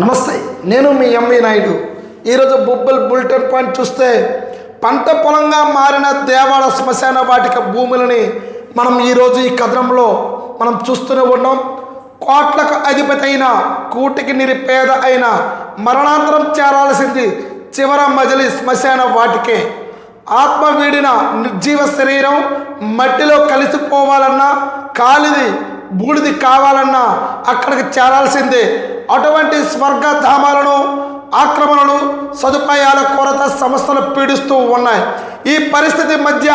నమస్తే నేను మీ ఎంవి నాయుడు. ఈరోజు బొబ్బల్ బులెటిన్ పాయింట్ చూస్తే పంట పొలంగా మారిన దేవాడ శ్మశాన వాటిక భూములని మనం ఈరోజు ఈ కథనంలో మనం చూస్తూనే ఉన్నాం. కోట్లకు అధిపతి అయిన కూటికి నిరుపేద అయిన మరణాంతరం చేరాల్సింది చివర మజిలి శ్మశాన వాటికే. ఆత్మ వీడిన నిర్జీవ శరీరం మట్టిలో కలిసిపోవాలన్నా కాలిది బూడిది కావాలన్నా అక్కడికి చేరాల్సిందే అటువంటి స్వర్గధామాలను ఆక్రమణలు సదుపాయాల కొరత సమస్యలు పీడిస్తూ ఉన్నాయి. ఈ పరిస్థితి మధ్య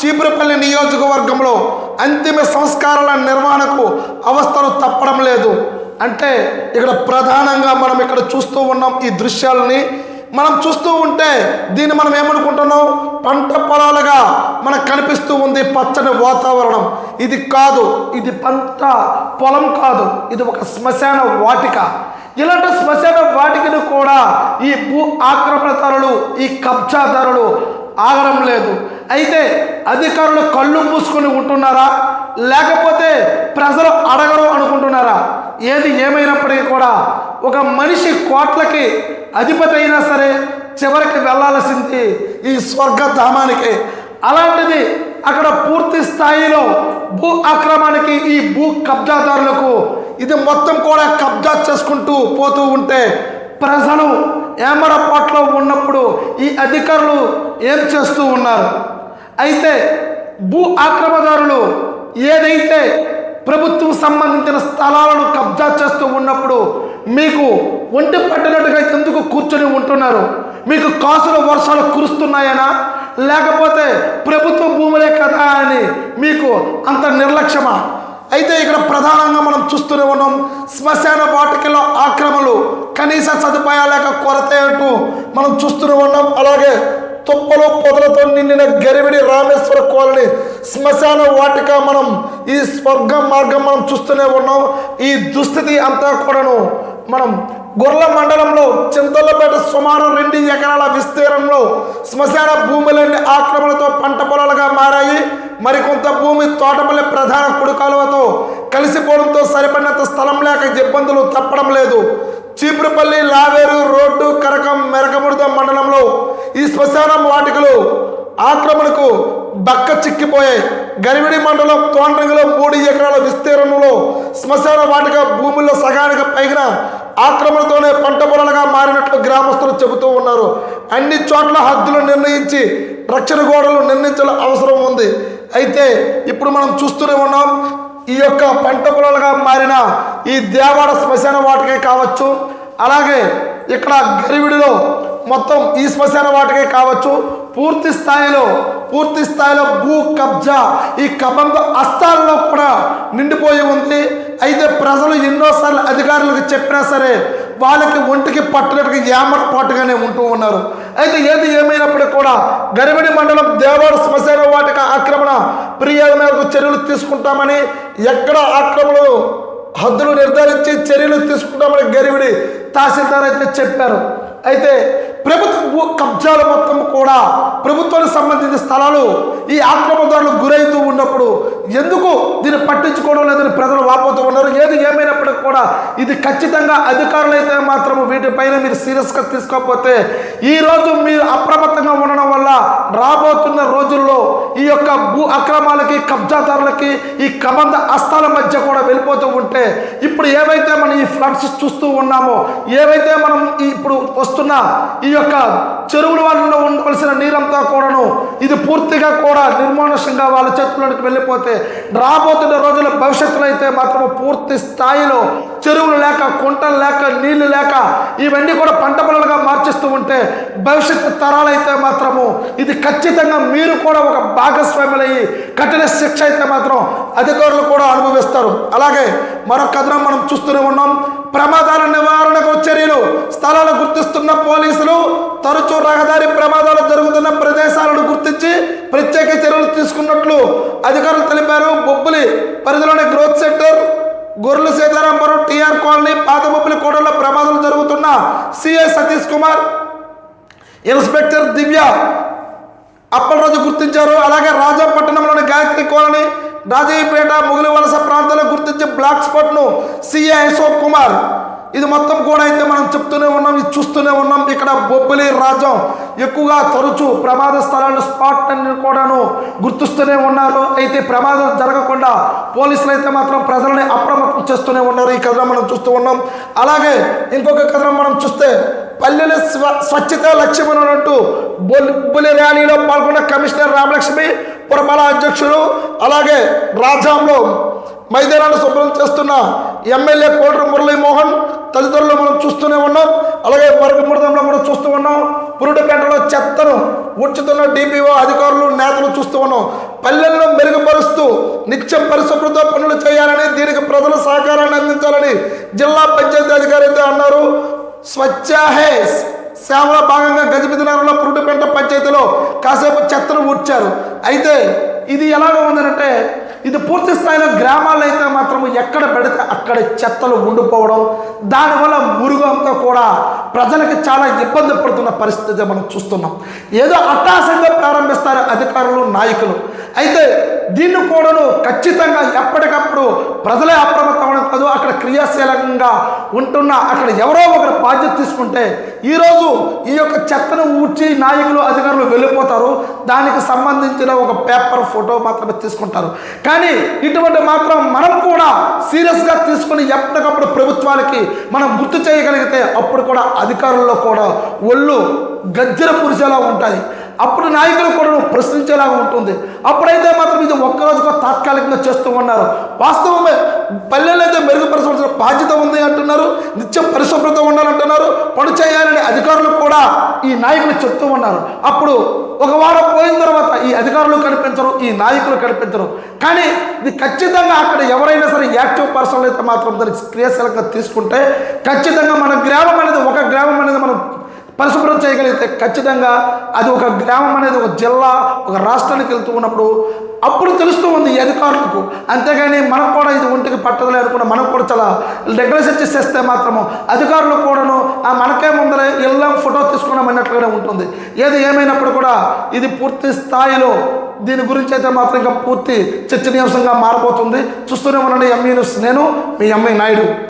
చీపురుపల్లి నియోజకవర్గంలో అంతిమ సంస్కారాల నిర్వహణకు అవస్థలు తప్పడం లేదు. అంటే ఇక్కడ ప్రధానంగా మనం ఇక్కడ చూస్తూ ఉన్నాం ఈ దృశ్యాలని. మనం చూస్తూ ఉంటే దీన్ని మనం ఏమనుకుంటున్నాం? పంట పొలాలుగా మనకు కనిపిస్తూ ఉంది పచ్చని వాతావరణం. ఇది కాదు ఇది పంట పొలం కాదు ఇది ఒక శ్మశాన వాటిక. ఇలాంటి శ్మశాన వాటికను కూడా ఈ భూ ఆక్రమణదారులు ఈ కబ్జాదారులు ఆగడం లేదు. అయితే అధికారులు కళ్ళు మూసుకొని ఉంటున్నారా? లేకపోతే ప్రజలు అడగరు అనుకుంటున్నారా? ఏది ఏమైనప్పటికీ కూడా ఒక మనిషి కోట్లకి అధిపతి అయినా సరే చివరికి వెళ్ళాల్సింది ఈ స్వర్గధామానికి. అలాంటిది అక్కడ పూర్తి స్థాయిలో భూ ఆక్రమణకి ఈ భూ కబ్జాదారులకు ఇది మొత్తం కూడా కబ్జా చేసుకుంటూ పోతూ ఉంటే ప్రజలు ఏమరపాట్లో ఉన్నప్పుడు ఈ అధికారులు ఏం చేస్తూ ఉన్నారు? అయితే భూ ఆక్రమదారులు ఏదైతే ప్రభుత్వం సంబంధించిన స్థలాలను కబ్జా చేస్తూ ఉన్నప్పుడు మీకు ఒంటి పట్టినట్టుగా ఎందుకు కూర్చొని ఉంటున్నారు? మీకు కాసుల వర్షాలు కురుస్తున్నాయనా? లేకపోతే ప్రభుత్వ భూములే కదా అని మీకు అంత నిర్లక్ష్యమా? అయితే ఇక్కడ ప్రధానంగా మనం చూస్తూనే ఉన్నాం శ్మశాన వాటికలో ఆక్రమణలు కనీస సదుపాయాల లేక కొరత అంటూ మనం చూస్తూనే ఉన్నాం. అలాగే తుప్పలు పొదలతో నిండిన గరివిడి రామేశ్వర కోలని శ్మశాన వాటిక మనం ఈ స్వర్గ మార్గం మనం చూస్తూనే ఉన్నాం. ఈ దుస్థితి అంతా కూడాను మనం గొర్రెల మండలంలో చింతలపేట సుమారు రెండు ఎకరాల విస్తీర్ణంలో శ్మశాన భూములన్నీ ఆక్రమణతో పంట పొలాలుగా మారాయి. మరికొంత భూమి తోటపల్లి ప్రధాన కుడికాలువతో కలిసిపోవడంతో సరిపడినంత స్థలం లేక ఇబ్బందులు తప్పడం లేదు. చీపురుపల్లి లావేరు రోడ్డు కరకం మెరకముడిత మండలంలో ఈ శ్మశానం వాటికలు ఆక్రమణకు బక్క చిక్కిపోయే గరివిడి మండలం తోండ్రంగిలో మూడు ఎకరాల విస్తీర్ణంలో శ్మశాన వాటిక భూముల్లో సగానికి పైగా ఆక్రమణతోనే పంట పొలాలుగా మారినట్లు గ్రామస్తులు చెబుతూ ఉన్నారు. అన్ని చోట్ల హద్దులు నిర్ణయించి రక్షణ గోడలు నిర్ణయించాల అవసరం ఉంది. అయితే ఇప్పుడు మనం చూస్తూనే ఉన్నాం ఈ యొక్క పంట పొలాలుగా మారిన ఈ దేవాడ శ్మశాన వాటికే కావచ్చు. అలాగే ఇక్కడ గరివిడిలో మొత్తం ఈ శ్మశాన వాటికే కావచ్చు. పూర్తి స్థాయిలో పూర్తి స్థాయిలో భూ కబ్జా ఈ కబంధ అస్తాల్లో కూడా నిండిపోయి ఉంది. అయితే ప్రజలు ఎన్నోసార్లు అధికారులకు చెప్పినా సరే వాళ్ళకి ఒంటికి పట్టినట్టుగా ఏమరపాటుగానే ఉంటూ ఉన్నారు. అయితే ఏది ఏమైనప్పటికీ కూడా గరివిడి మండలం దేవాడు శ్మశాన వాటిక ఆక్రమణ ఫిర్యాదు మేరకు చర్యలు తీసుకుంటామని ఎక్కడ ఆక్రమణలు హద్దులు నిర్ధారించి చర్యలు తీసుకుంటామని గరివిడి తహసీల్దార్ అయితే చెప్పారు. అయితే ప్రభుత్వ భూ కబ్జాలు మొత్తం కూడా ప్రభుత్వానికి సంబంధించిన స్థలాలు ఈ ఆక్రమణదారులు గురైతూ ఉన్నప్పుడు ఎందుకు దీన్ని పట్టించుకోవడం లేదని ప్రజలు వాపోతూ ఉన్నారు? ఏది ఏమైనప్పటికీ కూడా ఇది ఖచ్చితంగా అధికారులైతే మాత్రం వీటిపైన మీరు సీరియస్గా తీసుకోకపోతే ఈరోజు మీరు అప్రమత్తంగా ఉండడం వల్ల రాబోతున్న రోజుల్లో ఈ యొక్క భూ అక్రమాలకి కబ్జాదారులకి ఈ కబంధ అస్తాల మధ్య కూడా వెళ్ళిపోతూ ఉంటే ఇప్పుడు ఏవైతే మనం ఈ ఫ్లడ్స్ చూస్తూ ఉన్నామో ఏవైతే మనం ఇప్పుడు వస్తున్న ఈ యొక్క చెరువుల వాళ్ళలో ఉండవలసిన నీరంతా కూడాను ఇది పూర్తిగా కూడా నిర్మానుషంగా వాళ్ళ చేతుల్లోకి వెళ్ళిపోతే రాబోతున్న రోజుల భవిష్యత్తులో అయితే మాత్రం పూర్తి స్థాయిలో చెరువులు లేక కుంటలు లేక నీళ్ళు లేక ఇవన్నీ కూడా పంట పొలాలుగా మార్చిస్తూ ఉంటే భవిష్యత్తు తరాలైతే మాత్రము ఇది ఖచ్చితంగా మీరు కూడా ఒక భాగస్వాములయ్యి కఠిన శిక్ష అయితే మాత్రం అధికారులు కూడా అనుభవిస్తారు. అలాగే మరొక కథనం మనం చూస్తూనే ఉన్నాం. ప్రమాదాల నివారణకు చర్యలు. స్థలాలు గుర్తిస్తున్న పోలీసులు తరచూ రహదారి ప్రమాదాలు జరుగుతున్న ప్రదేశాలను గుర్తించి ప్రత్యేక చర్యలు తీసుకున్నట్లు అధికారులు తెలిపారు. బొబ్బులి పరిధిలోని గ్రోత్ సెంటర్ గొర్రెల సీతారాంపురం టీఆర్ కాలనీ పాత బొబ్బులి కోటలో ప్రమాదాలు జరుగుతున్న సిఐ సతీష్ కుమార్ ఇన్స్పెక్టర్ దివ్య అప్పలరాజు గుర్తించారు. అలాగే రాజాపట్నంలోని గాయత్రి కాలనీ రాజయ్యపేట ముగిలి వలస ప్రాంతాల్లో గుర్తించి బ్లాక్ స్పాట్ను సిఐ అశోక్ కుమార్. ఇది మొత్తం కూడా అయితే మనం చెప్తూనే ఉన్నాం ఇది చూస్తూనే ఉన్నాం. ఇక్కడ బొబ్బలి రాజ్యం ఎక్కువగా తరచూ ప్రమాద స్థలాలు స్పాట్ అని కూడాను గుర్తిస్తూనే ఉన్నారు. అయితే ప్రమాదం జరగకుండా పోలీసులు అయితే మాత్రం ప్రజల్ని అప్రమత్తం చేస్తూనే ఉన్నారు. ఈ కథనం మనం చూస్తూ ఉన్నాం. అలాగే ఇంకొక కథనం మనం చూస్తే పల్లెల స్వ స్వచ్ఛత లక్ష్యం బొలి బొలి ర్యాలీలో పాల్గొన్న కమిషనర్ రామలక్ష్మి పురపాల అధ్యక్షుడు అలాగే రాజాంలో మైదానాన్ని శుభ్రం చేస్తున్న ఎమ్మెల్యే కోటరు మురళీమోహన్ తదితరులు మనం చూస్తూనే ఉన్నాం. అలాగే మరుగుమృదంలో కూడా చూస్తూ ఉన్నాం. పురుడుపేటలో చెత్తను ఉడ్చుతున్న డిపిఓ అధికారులు నేతలు చూస్తూ ఉన్నాం. పల్లెలను మెరుగుపరుస్తూ నిత్యం పరిశుభ్రత పనులు చేయాలని దీనికి ప్రజల సహకారాన్ని అందించాలని జిల్లా పంచాయతీ అధికారి అయితే అన్నారు. స్వచ్ఛ సేవలో భాగంగా గజపతి పురుడుపేట పంచాయతీలో కాసేపు చెత్తను ఊడ్చారు. అయితే ఇది ఎలాగ ఉందంటే ఇది పూర్తి స్థాయిలో గ్రామాల్లో అయితే మాత్రం ఎక్కడ పెడితే అక్కడ చెత్తలు ఉండిపోవడం దానివల్ల మురుగంతో కూడా ప్రజలకు చాలా ఇబ్బంది పడుతున్న పరిస్థితి మనం చూస్తున్నాం. ఏదో అట్టాసంగా ప్రారంభిస్తారు అధికారులు నాయకులు. అయితే దీన్ని కూడాను ఖచ్చితంగా ఎప్పటికప్పుడు ప్రజలే అప్రమత్తం అవడం కాదు అక్కడ క్రియాశీలంగా ఉంటున్న అక్కడ ఎవరో ఒకరు బాధ్యత తీసుకుంటే ఈరోజు ఈ యొక్క చెత్తను ఊడ్చి నాయకులు అధికారులు వెళ్ళిపోతారు. దానికి సంబంధించిన ఒక పేపర్ ఫోటో మాత్రమే తీసుకుంటారు. కానీ ఇటువంటి మాత్రం మనం కూడా సీరియస్గా తీసుకుని ఎప్పటికప్పుడు ప్రభుత్వాలకి మనం గుర్తు చేయగలిగితే అప్పుడు కూడా అధికారుల్లో కూడా ఒళ్ళు గజ్జర పురుషేలా ఉంటాయి. అప్పుడు నాయకులు కూడా ప్రశ్నించేలాగా ఉంటుంది. అప్పుడైతే మాత్రం ఇది ఒక్కరోజుగా తాత్కాలికంగా చేస్తూ ఉన్నారు. వాస్తవమే పల్లెలైతే అయితే మెరుగుపరచవలసిన బాధ్యత ఉంది అంటున్నారు నిత్యం పరిశుభ్రత ఉండాలంటున్నారు పని చేయాలని అధికారులు కూడా ఈ నాయకులు చెప్తూ ఉన్నారు. అప్పుడు ఒక వారం పోయిన తర్వాత ఈ అధికారులు కనిపించరు ఈ నాయకులు కనిపించరు. కానీ ఇది ఖచ్చితంగా అక్కడ ఎవరైనా సరే యాక్టివ్ పర్సన్లు అయితే మాత్రం దాన్ని క్రియాశీలంగా తీసుకుంటే ఖచ్చితంగా మన గ్రామం పరిశుభ్రం చేయగలిగితే ఖచ్చితంగా అది ఒక గ్రామం అనేది ఒక జిల్లా ఒక రాష్ట్రానికి వెళ్తూ ఉన్నప్పుడు అప్పుడు తెలుస్తూ ఉంది ఈ అధికారులకు. అంతేగాని మనకు కూడా ఇది ఒంటికి పట్టదులే అనుకున్న మనకు కూడా చాలా నెగ్లెక్ట్ చేసేస్తే మాత్రము అధికారులు కూడాను ఆ మనకే ముందరే ఇళ్ళం ఫోటో తీసుకున్నాం అన్నట్లుగానే ఉంటుంది. ఏది ఏమైనప్పుడు కూడా ఇది పూర్తి స్థాయిలో దీని గురించి అయితే మాత్రం ఇంకా పూర్తి చర్చనీయాంశంగా మారిపోతుంది చూస్తూనే ఉండండి ఎంఈ న్యూస్ నేను మీ ఎంఈ నాయుడు.